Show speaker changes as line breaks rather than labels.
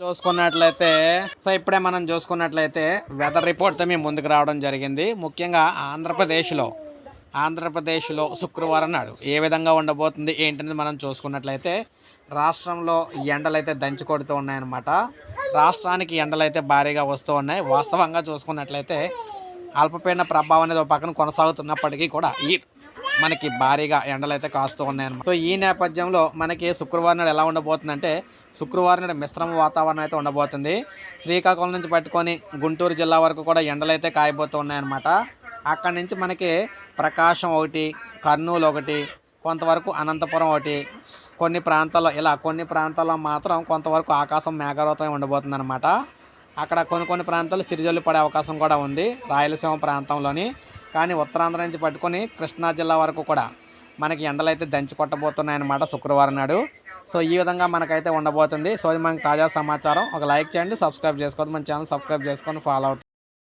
చూసుకున్నట్లయితే సో ఇప్పుడే మనం చూసుకున్నట్లయితే వెదర్ రిపోర్ట్తో మేము ముందుకు రావడం జరిగింది. ముఖ్యంగా ఆంధ్రప్రదేశ్లో ఆంధ్రప్రదేశ్లో శుక్రవారం నాడు ఏ విధంగా ఉండబోతుంది ఏంటనేది మనం చూసుకున్నట్లయితే రాష్ట్రంలో ఎండలైతే దంచి కొడుతూ ఉన్నాయన్నమాట. రాష్ట్రానికి ఎండలైతే భారీగా వస్తూ ఉన్నాయి. వాస్తవంగా చూసుకున్నట్లయితే అల్పపీడన ప్రభావం అనేది ఒక పక్కన కొనసాగుతున్నప్పటికీ కూడా ఈ మనకి భారీగా ఎండలు అయితే కాస్తూ ఉన్నాయన్నమాట. సో ఈ నేపథ్యంలో మనకి శుక్రవారం నాడు ఎలా ఉండబోతుందంటే శుక్రవారం నాడు మిశ్రమ వాతావరణం అయితే ఉండబోతుంది. శ్రీకాకుళం నుంచి పట్టుకొని గుంటూరు జిల్లా వరకు కూడా ఎండలు అయితే కాయబోతూ ఉన్నాయన్నమాట. అక్కడి నుంచి మనకి ప్రకాశం ఒకటి కర్నూలు ఒకటి కొంతవరకు అనంతపురం ఒకటి కొన్ని ప్రాంతాల్లో ఇలా కొన్ని ప్రాంతాల్లో మాత్రం కొంతవరకు ఆకాశం మేఘావృతం ఉండబోతుంది అనమాట అక్కడ కొన్ని కొన్ని ప్రాంతాల్లో చిరుజల్లు పడే అవకాశం కూడా ఉంది రాయలసీమ ప్రాంతంలోని. కానీ ఉత్తరాంధ్ర నుంచి పట్టుకొని కృష్ణా జిల్లా వరకు కూడా మనకి ఎండలు అయితే దంచి కొట్టబోతున్నాయన్నమాట శుక్రవారం నాడు. సో ఈ విధంగా మనకైతే ఉండబోతుంది. సో ఇది మనకి తాజా సమాచారం. ఒక లైక్ చేయండి సబ్స్క్రైబ్ చేసుకోవద్దు. మన ఛానల్ సబ్స్క్రైబ్ చేసుకొని ఫాలో అవుతుంది